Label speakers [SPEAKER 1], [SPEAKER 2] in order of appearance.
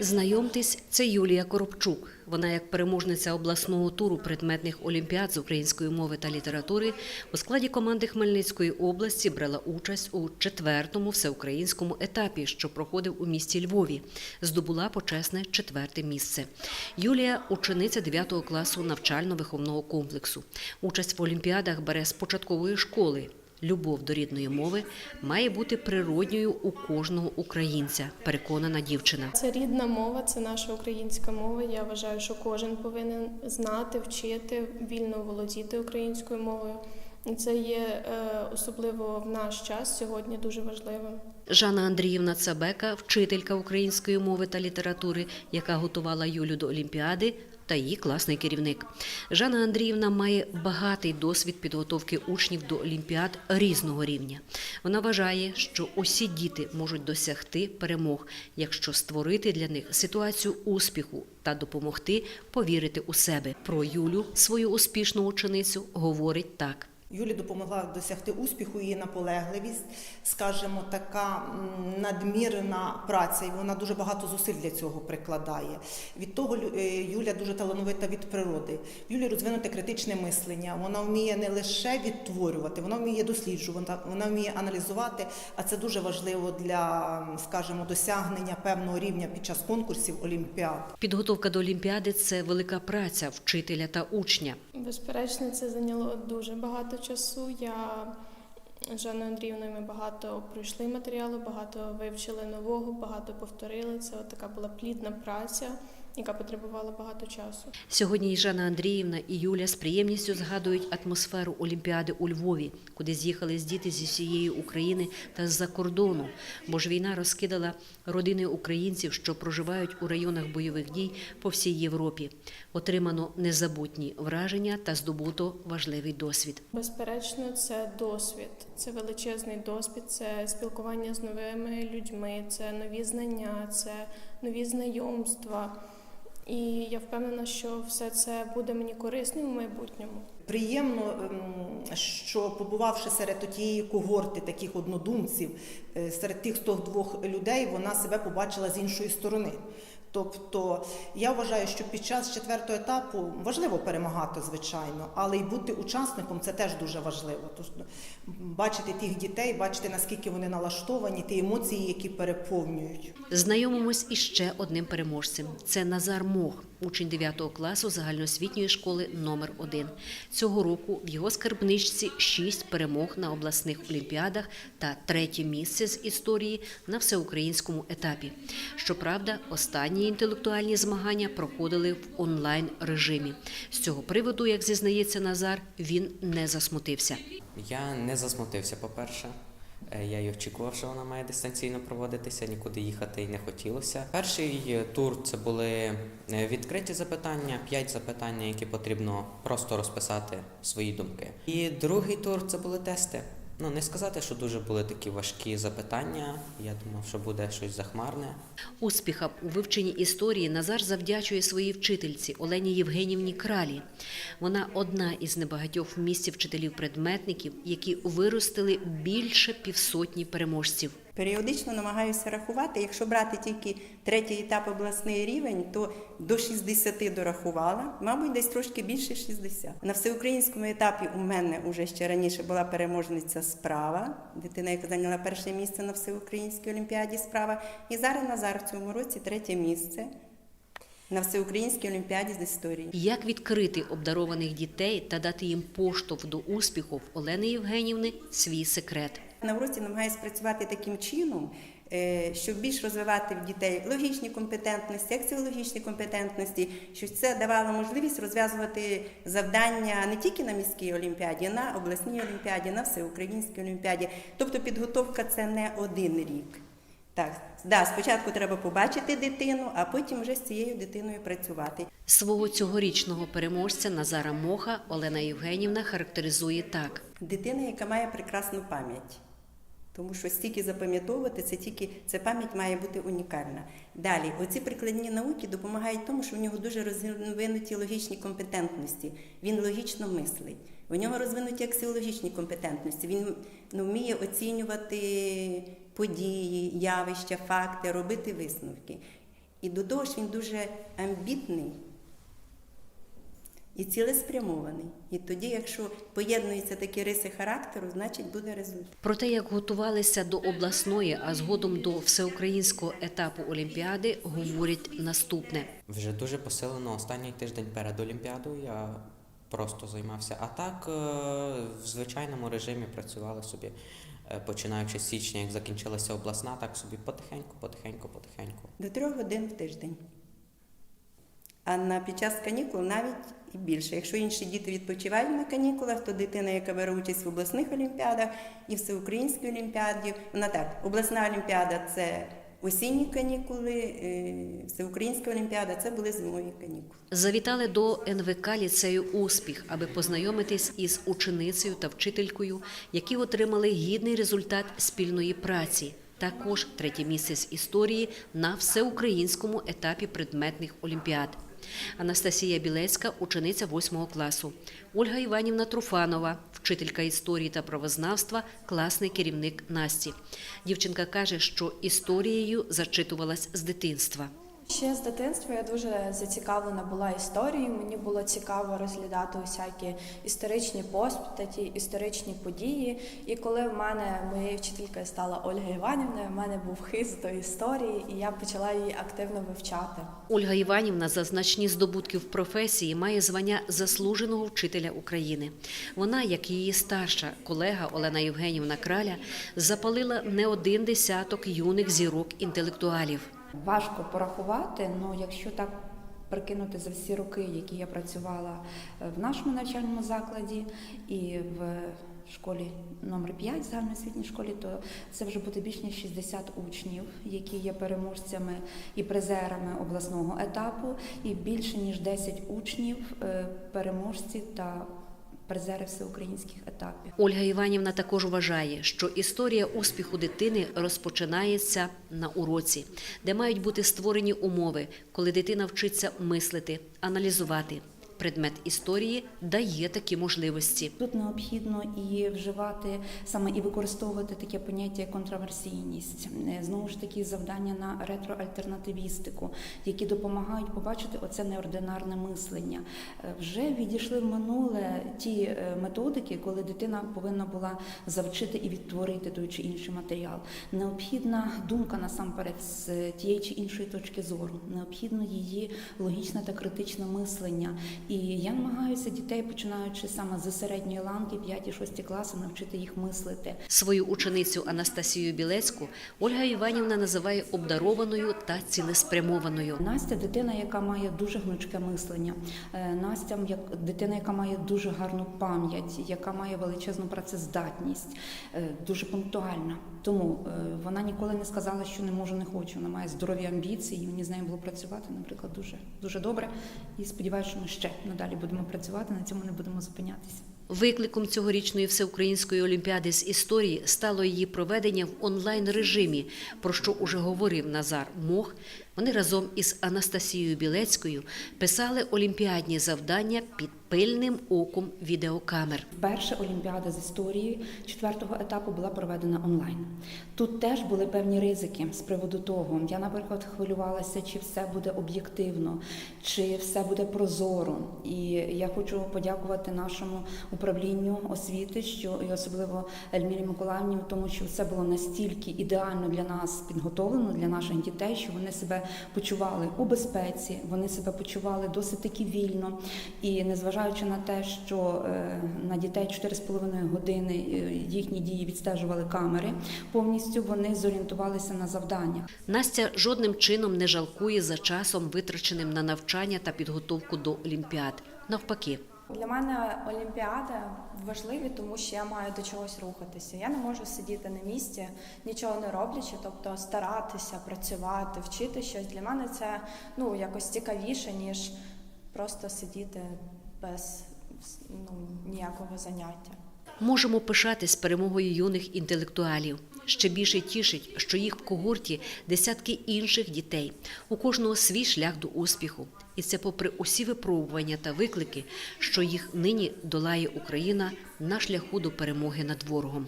[SPEAKER 1] Знайомтесь, це Юлія Коробчук. Вона, як переможниця обласного туру предметних олімпіад з української мови та літератури, у складі команди Хмельницької області брала участь у четвертому всеукраїнському етапі, що проходив у місті Львові. Здобула почесне четверте місце. Юлія учениця 9 класу навчально-виховного комплексу. Участь в олімпіадах бере з початкової школи. Любов до рідної мови має бути природньою у кожного українця, переконана дівчина.
[SPEAKER 2] Це рідна мова, це наша українська мова. Я вважаю, що кожен повинен знати, вчити, вільно володіти українською мовою. Це є е, особливо в наш час сьогодні дуже важливим.
[SPEAKER 1] Жанна Андріївна Цабека, вчителька української мови та літератури, яка готувала Юлю до Олімпіади, та її класний керівник. Жанна Андріївна має багатий досвід підготовки учнів до олімпіад різного рівня. Вона вважає, що усі діти можуть досягти перемог, якщо створити для них ситуацію успіху та допомогти повірити у себе. Про Юлю, свою успішну ученицю, говорить так.
[SPEAKER 3] Юлі допомогла досягти успіху її наполегливість, скажімо, така надмірна праця, і вона дуже багато зусиль для цього прикладає. Від того е, Юля дуже талановита від природи. В Юлі розвинуте критичне мислення. Вона вміє не лише відтворювати, вона вміє досліджувати, вона вміє аналізувати. А це дуже важливо для, скажімо, досягнення певного рівня під час конкурсів олімпіад.
[SPEAKER 1] Підготовка до Олімпіади це велика праця вчителя та учня.
[SPEAKER 2] Безперечно, це зайняло дуже багато часу. Я з Жанною Андріївною ми багато пройшли матеріалу, багато вивчили нового, багато повторили. Це от така була плідна праця, яка потребувала багато часу.
[SPEAKER 1] Сьогодні і Жанна Андріївна і Юля з приємністю згадують атмосферу Олімпіади у Львові, куди з'їхались діти зі всієї України та з-за кордону. Бо ж війна розкидала родини українців, що проживають у районах бойових дій по всій Європі. Отримано незабутні враження та здобуто важливий досвід.
[SPEAKER 2] Безперечно, це досвід, це величезний досвід, це спілкування з новими людьми, це нові знання, це нові знайомства. І я впевнена, що все це буде мені корисним у майбутньому.
[SPEAKER 3] Приємно, ем, що побувавши серед тієї когорти таких однодумців, е, серед тих 102 людей, вона себе побачила з іншої сторони. Тобто я вважаю, що під час четвертого етапу важливо перемагати, звичайно, але й бути учасником це теж дуже важливо. Тобто бачити тих дітей, бачити наскільки вони налаштовані, ті емоції, які переповнюють.
[SPEAKER 1] Знайомимось із ще одним переможцем. Це Назар Мох, учень 9 класу загальноосвітньої школи номер 1 Цього року в його скарбничці шість перемог на обласних олімпіадах та третє місце з історії на всеукраїнському етапі. Щоправда, останні інтелектуальні змагання проходили в онлайн режимі. З цього приводу, як зізнається Назар, він не засмутився.
[SPEAKER 4] Я не засмутився, по-перше. Е, Я й очікував, що вона має дистанційно проводитися, нікуди їхати й не хотілося. Перший е, тур це були е, відкриті запитання, п'ять запитань, які потрібно просто розписати свої думки. І другий тур це були тести. Ну, не сказати, що дуже були такі важкі запитання. Я думав, що буде щось захмарне.
[SPEAKER 1] Успіхам у вивченні історії Назар завдячує своїй вчительці Олені Євгенівні Кралі. Вона одна із небагатьох в місті вчителів-предметників, які виростили більше півсотні переможців.
[SPEAKER 5] Періодично намагаюся рахувати. Якщо брати тільки третій етап обласний рівень, то до 60 дорахувала, мабуть, десь трошки більше 60. На всеукраїнському етапі у мене вже ще раніше була переможниця справа, дитина, яка зайняла перше місце на всеукраїнській олімпіаді справа. І зараз Назар в цьому році третє місце на всеукраїнській олімпіаді з історії.
[SPEAKER 1] Як відкрити обдарованих дітей та дати їм поштовх до успіху в Олени Євгенівни свій секрет.
[SPEAKER 5] На уроці намагаюся працювати таким чином, е, щоб більш розвивати в дітей логічні компетентності, акціологічні компетентності, щоб це давало можливість розв'язувати завдання не тільки на міській олімпіаді, на обласній олімпіаді, на всеукраїнській олімпіаді. Тобто підготовка це не один рік. Так, да, спочатку треба побачити дитину, а потім вже з цією дитиною працювати.
[SPEAKER 1] Свого цьогорічного переможця Назара Моха Олена Євгенівна характеризує так.
[SPEAKER 5] Дитина, яка має прекрасну пам'ять. Тому що стільки запам'ятовувати, це тільки ця пам'ять має бути унікальна. Далі, оці прикладні науки допомагають тому, що в нього дуже розвинуті логічні компетентності. Він логічно мислить. У нього розвинуті аксіологічні компетентності. Він ну, вміє оцінювати події, явища, факти, робити висновки. І до того ж він дуже амбітний і цілеспрямований. І тоді, якщо поєднуються такі риси характеру, значить буде результат.
[SPEAKER 1] Про те, як готувалися до обласної, а згодом до всеукраїнського етапу Олімпіади, говорять наступне.
[SPEAKER 4] Вже дуже посилено останній тиждень перед Олімпіадою я просто займався. А так е, в звичайному режимі працювали собі, е, починаючи з січня, як закінчилася обласна, так собі потихеньку, потихеньку, потихеньку.
[SPEAKER 5] До трьох годин в тиждень. А на під час канікул навіть і більше. Якщо інші діти відпочивають на канікулах, то дитина, яка бере участь в обласних олімпіадах і всеукраїнській олімпіаді, вона так, обласна олімпіада це осінні канікули, е, всеукраїнська олімпіада це були зимові канікули.
[SPEAKER 1] Завітали до НВК ліцею успіх, аби познайомитись із ученицею та вчителькою, які отримали гідний результат спільної праці. Також третє місце з історії на всеукраїнському етапі предметних олімпіад. Анастасія Білецька, учениця 8 класу. Ольга Іванівна Труфанова, вчителька історії та правознавства, класний керівник Насті. Дівчинка каже, що історією зачитувалась з дитинства.
[SPEAKER 6] Ще з дитинства я дуже зацікавлена була історією. Мені було цікаво розглядати усякі історичні постаті, історичні події. І коли в мене моєю вчителькою стала Ольга Іванівна, в мене був хист до історії, і я почала її активно вивчати.
[SPEAKER 1] Ольга Іванівна за значні здобутки в професії має звання заслуженого вчителя України. Вона, як її старша колега Олена Євгенівна Краля, запалила не один десяток юних зірок інтелектуалів.
[SPEAKER 7] Важко порахувати, але якщо так прикинути за всі роки, які я працювала е, в нашому навчальному закладі і в школі номер 5 загальноосвітній школі, то це вже буде більш ніж 60 учнів, які є переможцями і призерами обласного етапу, і більше ніж 10 учнів е, переможці та призери всеукраїнських етапів.
[SPEAKER 1] Ольга Іванівна також вважає, що історія успіху дитини розпочинається на уроці, де мають бути створені умови, коли дитина вчиться мислити, аналізувати. Предмет історії дає такі можливості.
[SPEAKER 7] Тут необхідно і вживати саме і використовувати таке поняття як контраверсійність. Е, Знову ж таки, завдання на ретроальтернативістику, які допомагають побачити оце неординарне мислення. Е, Вже відійшли в минуле ті е, методики, коли дитина повинна була завчити і відтворити той чи інший матеріал. Необхідна думка насамперед з тієї чи іншої точки зору. Необхідно її логічне та критичне мислення. І я намагаюся дітей, починаючи саме з середньої ланки, 5-6 класи, навчити їх мислити.
[SPEAKER 1] Свою ученицю Анастасію Білецьку Ольга Іванівна називає обдарованою та цілеспрямованою.
[SPEAKER 7] Настя дитина, яка має дуже гнучке мислення. Е, Настя як дитина, яка має дуже гарну пам'ять, яка має величезну працездатність, е, дуже пунктуальна. Тому е, вона ніколи не сказала, що не можу, не хочу. Вона має здорові амбіції, і мені з нею було працювати, наприклад, дуже дуже добре. І сподіваюся, що ми ще надалі будемо працювати. На цьому не будемо зупинятися.
[SPEAKER 1] Викликом цьогорічної всеукраїнської олімпіади з історії стало її проведення в онлайн режимі, про що уже говорив Назар Мох. Вони разом із Анастасією Білецькою писали олімпіадні завдання під пильним оком відеокамер.
[SPEAKER 7] Перша олімпіада з історії четвертого етапу була проведена онлайн. Тут теж були певні ризики з приводу того. Я, наприклад, хвилювалася, чи все буде об'єктивно, чи все буде прозоро. І я хочу подякувати нашому управлінню освіти, що і особливо Ельмірі Миколаївні, тому, що все було настільки ідеально для нас підготовлено, для наших дітей, що вони себе почували у безпеці, вони себе почували досить таки вільно. І незважаючи на те, що е, на дітей 4,5 години е, їхні дії відстежували камери, повністю вони зорієнтувалися на завданнях.
[SPEAKER 1] Настя жодним чином не жалкує за часом, витраченим на навчання та підготовку до олімпіад. Навпаки.
[SPEAKER 6] Для мене олімпіади важливі, тому що я маю до чогось рухатися. Я не можу сидіти на місці, нічого не роблячи, тобто старатися, працювати, вчити щось. Для мене це ну якось цікавіше, ніж просто сидіти без ну, ніякого заняття.
[SPEAKER 1] Можемо пишатись перемогою юних інтелектуалів. Ще більше тішить, що їх в когорті десятки інших дітей. У кожного свій шлях до успіху. І це попри усі випробування та виклики, що їх нині долає Україна на шляху до перемоги над ворогом.